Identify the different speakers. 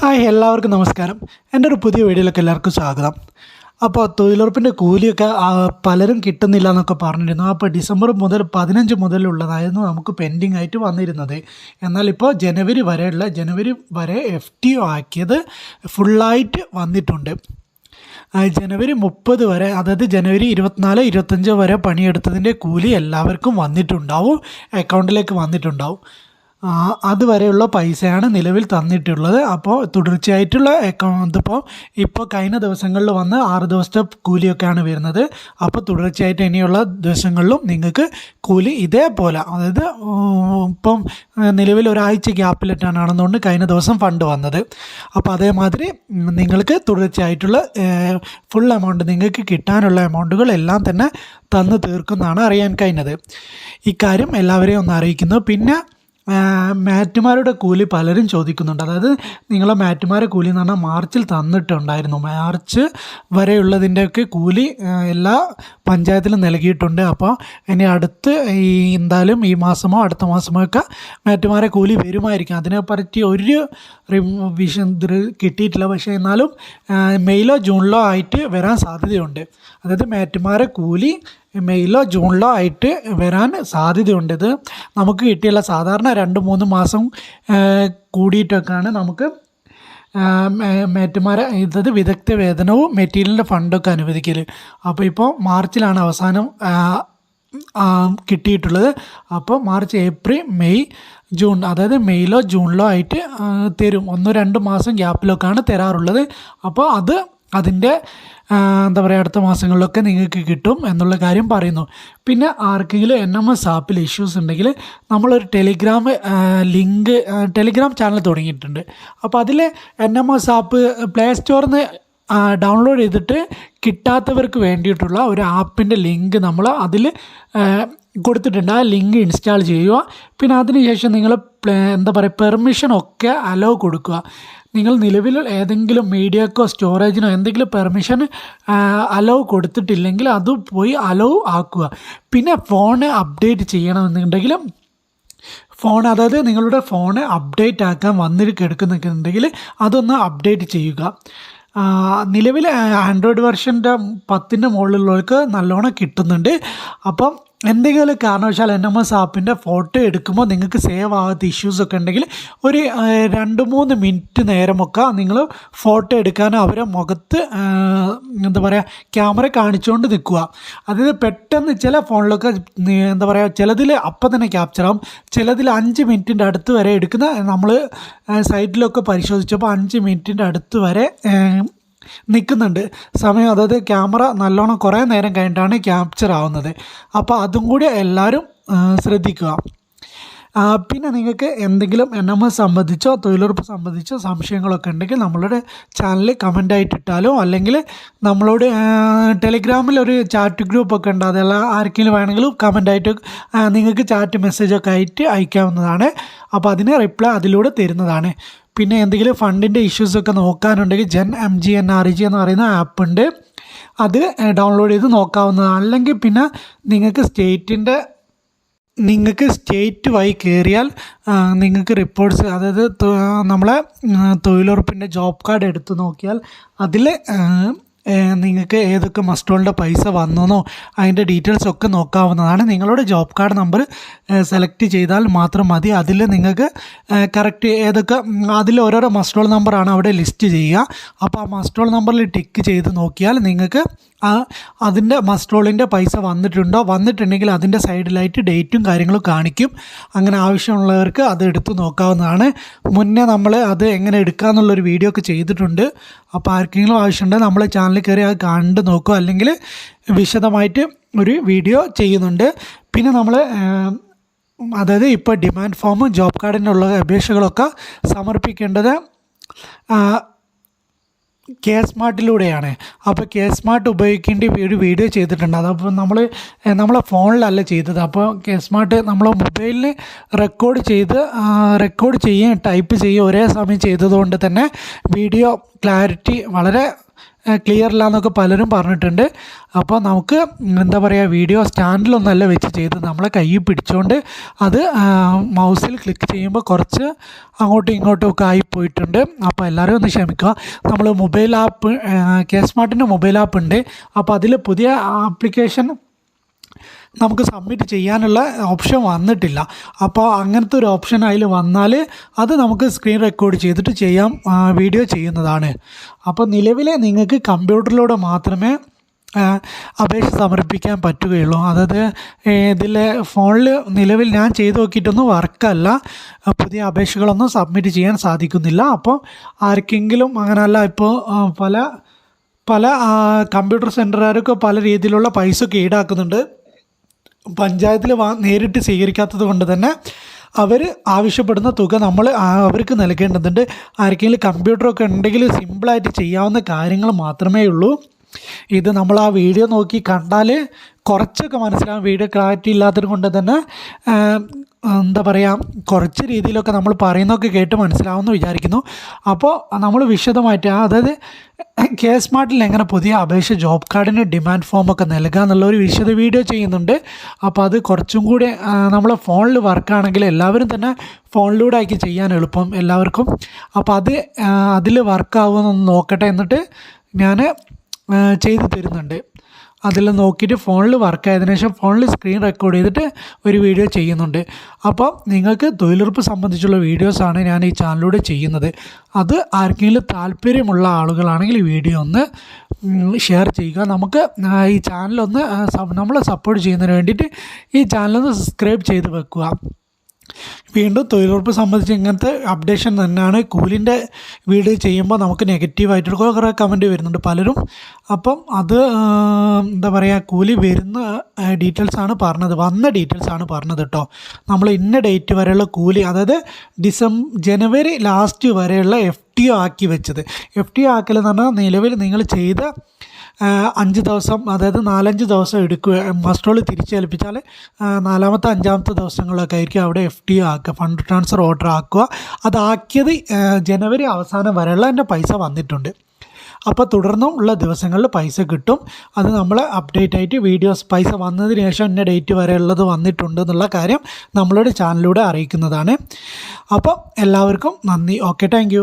Speaker 1: Hi എല്ലാവർക്കും നമസ്കാരം. എന്റെ ഒരു പുതിയ വീഡിയോയിലേക്ക് എല്ലാവർക്കും സ്വാഗതം. അപ്പോൾ തൊഴിലുറപ്പിന്റെ കൂലിയൊക്കെ പലരും കിട്ടുന്നില്ല എന്നൊക്കെ പറഞ്ഞിരുന്നു. അപ്പോൾ ഡിസംബർ മുതൽ പതിനഞ്ച് മുതലുള്ളതായിരുന്നു നമുക്ക് പെൻഡിങ് ആയിട്ട് വന്നിരുന്നത്. എന്നാൽ ഇപ്പോൾ ജനുവരി വരെയുള്ള ജനുവരി വരെ എഫ് ടി ഒ ആക്കിയത് ഫുള്ളായിട്ട് വന്നിട്ടുണ്ട്. ജനുവരി മുപ്പത് വരെ അതായത് ജനുവരി ഇരുപത്തിനാല് ഇരുപത്തഞ്ച് വരെ പണിയെടുത്തതിന്റെ കൂലി എല്ലാവർക്കും വന്നിട്ടുണ്ടാവും. അക്കൗണ്ടിലേക്ക് വന്നിട്ടുണ്ടാവും. അതുവരെയുള്ള പൈസയാണ് നിലവിൽ തന്നിട്ടുള്ളത്. അപ്പോൾ തുടർച്ചയായിട്ടുള്ള അക്കൗണ്ട് ഇപ്പോൾ ഇപ്പോൾ കഴിഞ്ഞ ദിവസങ്ങളിൽ വന്ന് ആറ് ദിവസത്തെ കൂലിയൊക്കെയാണ് വരുന്നത്. അപ്പോൾ തുടർച്ചയായിട്ട് ഇനിയുള്ള ദിവസങ്ങളിലും നിങ്ങൾക്ക് കൂലി ഇതേപോലെ അതായത് ഇപ്പം നിലവിൽ ഒരാഴ്ച ഗ്യാപ്പിലിട്ടാണ് ആണെന്നുകൊണ്ട് കഴിഞ്ഞ ദിവസം ഫണ്ട് വന്നത്. അപ്പോൾ അതേമാതിരി നിങ്ങൾക്ക് തുടർച്ചയായിട്ടുള്ള ഫുൾ എമൗണ്ട് നിങ്ങൾക്ക് കിട്ടാനുള്ള എമൗണ്ടുകൾ എല്ലാം തന്നെ തന്നു തീർക്കുന്നതാണ് അറിയാൻ കഴിഞ്ഞത്. ഇക്കാര്യം എല്ലാവരെയും ഒന്ന് അറിയിക്കുന്നു. പിന്നെ മാറ്റുമാരുടെ കൂലി പലരും ചോദിക്കുന്നുണ്ട്. അതായത് നിങ്ങളെ മാറ്റുമാരെ കൂലി എന്ന് പറഞ്ഞാൽ മാർച്ചിൽ തന്നിട്ടുണ്ടായിരുന്നു. മാർച്ച് വരെയുള്ളതിന്റെയൊക്കെ കൂലി എല്ലാ പഞ്ചായത്തിലും നൽകിയിട്ടുണ്ട്. അപ്പോൾ ഇനി അടുത്ത് ഈ എന്തായാലും ഈ മാസമോ അടുത്ത മാസമോ ഒക്കെ മാറ്റുമാരെ കൂലി വരുമായിരിക്കും. അതിനെ പറ്റി ഒരു റിവിഷൻ ഇത് കിട്ടിയിട്ടില്ല. പക്ഷേ എന്നാലും മെയ്യിലോ ജൂണിലോ ആയിട്ട് വരാൻ സാധ്യതയുണ്ട്. അതായത് മാറ്റുമാരെ കൂലി മെയ്യിലോ ജൂണിലോ ആയിട്ട് വരാൻ സാധ്യതയുണ്ട്. ഇത് നമുക്ക് കിട്ടിയുള്ള സാധാരണ രണ്ട് മൂന്ന് മാസം കൂടിയിട്ടൊക്കെയാണ് നമുക്ക് മേറ്റുമാരെ ഇതത് വിദഗ്ധ വേതനവും മെറ്റീരിയലിന്റെ ഫണ്ടൊക്കെ അനുവദിക്കൽ അപ്പോൾ ഇപ്പോൾ മാർച്ചിലാണ് അവസാനം കിട്ടിയിട്ടുള്ളത്. അപ്പോൾ മാർച്ച് ഏപ്രിൽ മെയ് ജൂൺ അതായത് മെയ്യിലോ ജൂണിലോ ആയിട്ട് തരും. ഒന്നോ രണ്ട് മാസം ഗ്യാപ്പിലൊക്കെയാണ് തരാറുള്ളത്. അപ്പോൾ അത് അതിന്റെ എന്താ പറയുക അടുത്ത മാസങ്ങളിലൊക്കെ നിങ്ങൾക്ക് കിട്ടും എന്നുള്ള കാര്യം പറയുന്നു. പിന്നെ ആർക്കെങ്കിലും എൻ എം എസ് ആപ്പിൽ ഇഷ്യൂസ് ഉണ്ടെങ്കിൽ നമ്മളൊരു ടെലിഗ്രാം ലിങ്ക് ടെലിഗ്രാം ചാനൽ തുടങ്ങിയിട്ടുണ്ട്. അപ്പോൾ അതിൽ N M S app play സ്റ്റോറിൽ നിന്ന് ഡൗൺലോഡ് ചെയ്തിട്ട് കിട്ടാത്തവർക്ക് വേണ്ടിയിട്ടുള്ള ഒരു ആപ്പിന്റെ ലിങ്ക് നമ്മൾ അതിൽ കൊടുത്തിട്ടുണ്ട്. ആ ലിങ്ക് ഇൻസ്റ്റാൾ ചെയ്യുക. പിന്നെ അതിനുശേഷം നിങ്ങൾ എന്താ പറയുക പെർമിഷനൊക്കെ അലോ കൊടുക്കുക. നിങ്ങൾ നിലവിൽ ഏതെങ്കിലും മീഡിയക്കോ സ്റ്റോറേജിനോ എന്തെങ്കിലും പെർമിഷൻ അലോ കൊടുത്തിട്ടില്ലെങ്കിൽ അത് പോയി അലോ ആക്കുക. പിന്നെ ഫോൺ അപ്ഡേറ്റ് ചെയ്യണമെന്നുണ്ടെങ്കിലും ഫോൺ അതായത് നിങ്ങളുടെ ഫോൺ അപ്ഡേറ്റ് ആക്കാൻ വന്നിട്ട് കിടക്കുന്നുണ്ടെങ്കിൽ അതൊന്ന് അപ്ഡേറ്റ് ചെയ്യുക. നിലവിൽ ആൻഡ്രോയിഡ് വെർഷന്റെ പത്തിന്റെ മുകളിലുള്ളവർക്ക് നല്ലോണം കിട്ടുന്നുണ്ട്. അപ്പം എന്തെങ്കിലും കാരണവശാൽ എൻ എം എസ് ആപ്പിന്റെ ഫോട്ടോ എടുക്കുമ്പോൾ നിങ്ങൾക്ക് സേവ് ആകാത്ത ഇഷ്യൂസൊക്കെ ഉണ്ടെങ്കിൽ ഒരു രണ്ട് മൂന്ന് മിനിറ്റ് നേരമൊക്കെ നിങ്ങൾ ഫോട്ടോ എടുക്കാൻ അവരെ മുഖത്ത് എന്താ പറയുക ക്യാമറ കാണിച്ചുകൊണ്ട് നിൽക്കുക. അതായത് പെട്ടെന്ന് ചില ഫോണിലൊക്കെ എന്താ പറയുക ചിലതിൽ അപ്പം തന്നെ ക്യാപ്ചർ ആവും. ചിലതിൽ അഞ്ച് മിനിറ്റിന്റെ അടുത്ത് വരെ എടുക്കുന്ന നമ്മൾ സൈറ്റിലൊക്കെ പരിശോധിച്ചപ്പോൾ അഞ്ച് മിനിറ്റിന്റെ അടുത്ത് വരെ നിൽക്കുന്നുണ്ട്. സമയം അതായത് ക്യാമറ നല്ലോണം കുറേ നേരം കഴിഞ്ഞിട്ടാണ് ക്യാപ്ചർ ആവുന്നത്. അപ്പോൾ അതും കൂടി എല്ലാവരും ശ്രദ്ധിക്കുക. പിന്നെ നിങ്ങൾക്ക് എന്തെങ്കിലും എൻ എം എസ് സംബന്ധിച്ചോ തൊഴിലുറപ്പ് സംബന്ധിച്ചോ സംശയങ്ങളൊക്കെ ഉണ്ടെങ്കിൽ നമ്മളുടെ ചാനലിൽ കമന്റ് ആയിട്ട് ഇട്ടാലോ അല്ലെങ്കിൽ നമ്മളോട് ടെലിഗ്രാമിൽ ഒരു ചാറ്റ് ഗ്രൂപ്പൊക്കെ ഉണ്ട്. അതെല്ലാം ആർക്കെങ്കിലും വേണമെങ്കിലും കമന്റ് ആയിട്ട് നിങ്ങൾക്ക് ചാറ്റ് മെസ്സേജൊക്കെ ആയിട്ട് അയക്കാവുന്നതാണ്. അപ്പോൾ അതിന് റിപ്ലൈ അതിലൂടെ തരുന്നതാണ്. പിന്നെ എന്തെങ്കിലും ഫണ്ടിന്റെ ഇഷ്യൂസൊക്കെ നോക്കാനുണ്ടെങ്കിൽ gen M G N R G എന്ന് പറയുന്ന ആപ്പ് ഉണ്ട് അത് ഡൗൺലോഡ് ചെയ്ത് നോക്കാവുന്നതാണ്. അല്ലെങ്കിൽ പിന്നെ നിങ്ങൾക്ക് സ്റ്റേറ്റിന്റെ നിങ്ങൾക്ക് സ്റ്റേറ്റ് വൈ കയറിയാൽ നിങ്ങൾക്ക് റിപ്പോർട്ട്സ് അതായത് നമ്മളെ തൊഴിലുറപ്പിന്റെ ജോബ് കാർഡ് എടുത്ത് നോക്കിയാൽ അതിൽ നിങ്ങൾക്ക് ഏതൊക്കെ മസ്റ്റോളിന്റെ പൈസ വന്നെന്നോ അതിന്റെ ഡീറ്റെയിൽസ് ഒക്കെ നോക്കാവുന്നതാണ്. നിങ്ങളുടെ ജോബ് കാർഡ് നമ്പർ സെലക്ട് ചെയ്താൽ മാത്രം മതി. അതിൽ നിങ്ങൾക്ക് കറക്റ്റ് ഏതൊക്കെ അതിൽ ഓരോരോ മസ്റ്റോൾ നമ്പറാണ് അവിടെ ലിസ്റ്റ് ചെയ്യുക. അപ്പോൾ ആ മസ്റ്റോൾ നമ്പറിൽ ടിക്ക് ചെയ്ത് നോക്കിയാൽ നിങ്ങൾക്ക് ആ അതിന്റെ മസ്ട്രോളിന്റെ പൈസ വന്നിട്ടുണ്ടോ? വന്നിട്ടുണ്ടെങ്കിൽ അതിന്റെ സൈഡിലായിട്ട് ഡേറ്റും കാര്യങ്ങളും കാണിക്കും. അങ്ങനെ ആവശ്യമുള്ളവർക്ക് അത് എടുത്തു നോക്കാവുന്നതാണ്. മുന്നേ നമ്മൾ അത് എങ്ങനെ എടുക്കാമെന്നുള്ളൊരു വീഡിയോ ഒക്കെ ചെയ്തിട്ടുണ്ട്. അപ്പോൾ ആർക്കെങ്കിലും ആവശ്യമുണ്ടെങ്കിൽ നമ്മൾ ചാനലിൽ കയറി അത് കണ്ട് നോക്കുക അല്ലെങ്കിൽ വിശദമായിട്ട് ഒരു വീഡിയോ ചെയ്യുന്നുണ്ട്. പിന്നെ നമ്മൾ അതായത് ഇപ്പോൾ ഡിമാൻഡ് ഫോമും ജോബ് കാർഡിനുള്ള അപേക്ഷകളൊക്കെ സമർപ്പിക്കേണ്ടത് കെ സ്മാർട്ടിലൂടെയാണ് അപ്പോൾ കെ സ്മാർട്ട് ഉപയോഗിക്കേണ്ട ഒരു വീഡിയോ ചെയ്തിട്ടുണ്ട്. അതപ്പോൾ നമ്മൾ നമ്മളെ ഫോണിലല്ല ചെയ്തത്. അപ്പോൾ കെ സ്മാർട്ട് നമ്മൾ മൊബൈലിൽ റെക്കോർഡ് ചെയ്ത് റെക്കോർഡ് ചെയ്യുകയും ടൈപ്പ് ചെയ്യുകയും ഒരേ സമയം ചെയ്തതുകൊണ്ട് തന്നെ വീഡിയോ ക്ലാരിറ്റി വളരെ ക്ലിയർ ഇല്ല എന്നൊക്കെ പലരും പറഞ്ഞിട്ടുണ്ട്. അപ്പോൾ നമുക്ക് എന്താ പറയുക വീഡിയോ സ്റ്റാൻഡിലൊന്നല്ല വെച്ച് ചെയ്ത് നമ്മളെ കയ്യിൽ പിടിച്ചുകൊണ്ട് അത് മൗസിൽ ക്ലിക്ക് ചെയ്യുമ്പോൾ കുറച്ച് അങ്ങോട്ടും ഇങ്ങോട്ടും ഒക്കെ ആയി പോയിട്ടുണ്ട്. അപ്പോൾ എല്ലാവരും ഒന്ന് ക്ഷമിക്കുക. നമ്മൾ മൊബൈൽ ആപ്പ് കെ സ്മാർട്ടിന്റെ മൊബൈൽ ആപ്പ് ഉണ്ട്. അപ്പോൾ അതിൽ പുതിയ ആപ്ലിക്കേഷൻ നമുക്ക് സബ്മിറ്റ് ചെയ്യാനുള്ള ഓപ്ഷൻ വന്നിട്ടില്ല. അപ്പോൾ അങ്ങനത്തെ ഒരു ഓപ്ഷൻ അതിൽ വന്നാൽ അത് നമുക്ക് സ്ക്രീൻ റെക്കോർഡ് ചെയ്തിട്ട് ചെയ്യാം വീഡിയോ ചെയ്യുന്നതാണ്. അപ്പോൾ നിലവിലെ നിങ്ങൾക്ക് കമ്പ്യൂട്ടറിലൂടെ മാത്രമേ അപേക്ഷ സമർപ്പിക്കാൻ പറ്റുകയുള്ളൂ. അതായത് ഇതിൽ ഫോണിൽ നിലവിൽ ഞാൻ ചെയ്ത് നോക്കിയിട്ടൊന്നും വർക്കല്ല പുതിയ അപേക്ഷകളൊന്നും സബ്മിറ്റ് ചെയ്യാൻ സാധിക്കുന്നില്ല. അപ്പോൾ ആർക്കെങ്കിലും അങ്ങനല്ല ഇപ്പോൾ പല പല കമ്പ്യൂട്ടർ സെന്ററുകാരൊക്കെ പല രീതിയിലുള്ള പൈസ ഒക്കെ ഈടാക്കുന്നുണ്ട്. പഞ്ചായത്തിൽ വാ നേരിട്ട് സ്വീകരിക്കാത്തത് കൊണ്ട് തന്നെ അവർ ആവശ്യപ്പെടുന്ന തുക നമ്മൾ അവർക്ക് നൽകേണ്ടതുണ്ട്. ആർക്കെങ്കിലും കമ്പ്യൂട്ടറൊക്കെ ഉണ്ടെങ്കിൽ സിമ്പിളായിട്ട് ചെയ്യാവുന്ന കാര്യങ്ങൾ മാത്രമേ ഉള്ളൂ. ഇത് നമ്മൾ ആ വീഡിയോ നോക്കി കണ്ടാൽ കുറച്ചൊക്കെ മനസ്സിലാവും വീഡിയോ ക്ലാരിറ്റി ഇല്ലാത്തത് കൊണ്ട് തന്നെ എന്താ പറയുക കുറച്ച് രീതിയിലൊക്കെ നമ്മൾ പറയുന്നതൊക്കെ കേട്ട് മനസ്സിലാവുമെന്ന് വിചാരിക്കുന്നു. അപ്പോൾ നമ്മൾ വിശദമായിട്ട് അതായത് കെ സ്മാർട്ടിൽ എങ്ങനെ പുതിയ അപേക്ഷ ജോബ് കാർഡിന് ഡിമാൻഡ് ഫോമൊക്കെ നൽകുക എന്നുള്ള ഒരു വിശദ വീഡിയോ ചെയ്യുന്നുണ്ട്. അപ്പോൾ അത് കുറച്ചും കൂടി നമ്മൾ ഫോണിൽ വർക്കാണെങ്കിൽ എല്ലാവരും തന്നെ ഫോണിലൂടെ ആക്കി ചെയ്യാൻ എളുപ്പം എല്ലാവർക്കും. അപ്പോൾ അത് അതിൽ വർക്കാവുമെന്നൊന്ന് നോക്കട്ടെ എന്നിട്ട് ഞാൻ ചെയ്തു തരുന്നുണ്ട്. അതിൽ നോക്കിയിട്ട് ഫോണിൽ വർക്ക് ആയതിനു ശേഷം ഫോണിൽ സ്ക്രീൻ റെക്കോർഡ് ചെയ്തിട്ട് ഒരു വീഡിയോ ചെയ്യുന്നുണ്ട്. അപ്പോൾ നിങ്ങൾക്ക് തൊഴിലുറപ്പ് സംബന്ധിച്ചുള്ള വീഡിയോസാണ് ഞാൻ ഈ ചാനലിലൂടെ ചെയ്യുന്നത്. അത് ആർക്കെങ്കിലും താല്പര്യമുള്ള ആളുകളാണെങ്കിൽ ഈ വീഡിയോ ഒന്ന് ഷെയർ ചെയ്യുക. നമുക്ക് ഈ ചാനലൊന്ന് നമ്മളെ സപ്പോർട്ട് ചെയ്യുന്നതിന് വേണ്ടിയിട്ട് ഈ ചാനലൊന്ന് സബ്സ്ക്രൈബ് ചെയ്ത് വെക്കുക. വീണ്ടും തൊഴിലുറപ്പ് സംബന്ധിച്ച് ഇങ്ങനത്തെ അപ്ഡേഷൻ തന്നെയാണ്. കൂലിന്റെ വീട് ചെയ്യുമ്പോൾ നമുക്ക് നെഗറ്റീവായിട്ട് കുറേ കമന്റ് വരുന്നുണ്ട് പലരും. അപ്പം അത് എന്താ പറയുക കൂലി വരുന്ന ഡീറ്റെയിൽസ് ആണ് പറഞ്ഞത്. വന്ന ഡീറ്റെയിൽസ് ആണ് പറഞ്ഞത് കേട്ടോ നമ്മൾ ഇന്ന ഡേറ്റ് വരെയുള്ള കൂലി അതായത് ഡിസംബർ ജനുവരി ലാസ്റ്റ് വരെയുള്ള എഫ് ടി ആക്കി വെച്ചത്. എഫ് ടി ഒ ആക്കലെന്ന് പറഞ്ഞാൽ നിലവിൽ നിങ്ങൾ ചെയ്ത അഞ്ച് ദിവസം അതായത് നാലഞ്ച് ദിവസം എടുക്കുക മസ്റ്റോൾ തിരിച്ചേൽപ്പിച്ചാൽ നാലാമത്തെ അഞ്ചാമത്തെ ദിവസങ്ങളൊക്കെ ആയിരിക്കും അവിടെ എഫ് ടി ആക്കുക ഫണ്ട് ട്രാൻസ്ഫർ ഓർഡർ ആക്കുക. അതാക്കിയത് ജനുവരി അവസാനം വരെയുള്ള എന്റെ പൈസ വന്നിട്ടുണ്ട്. അപ്പോൾ തുടർന്നും ഉള്ള ദിവസങ്ങളിൽ പൈസ കിട്ടും. അത് നമ്മൾ അപ്ഡേറ്റ് ആയിട്ട് വീഡിയോസ് പൈസ വന്നതിന് ശേഷം ഇന്ന ഡേറ്റ് വരെ ഉള്ളത് വന്നിട്ടുണ്ട് എന്നുള്ള കാര്യം നമ്മളുടെ ചാനലിലൂടെ അറിയിക്കുന്നതാണ്. അപ്പോൾ എല്ലാവർക്കും നന്ദി. Okay thank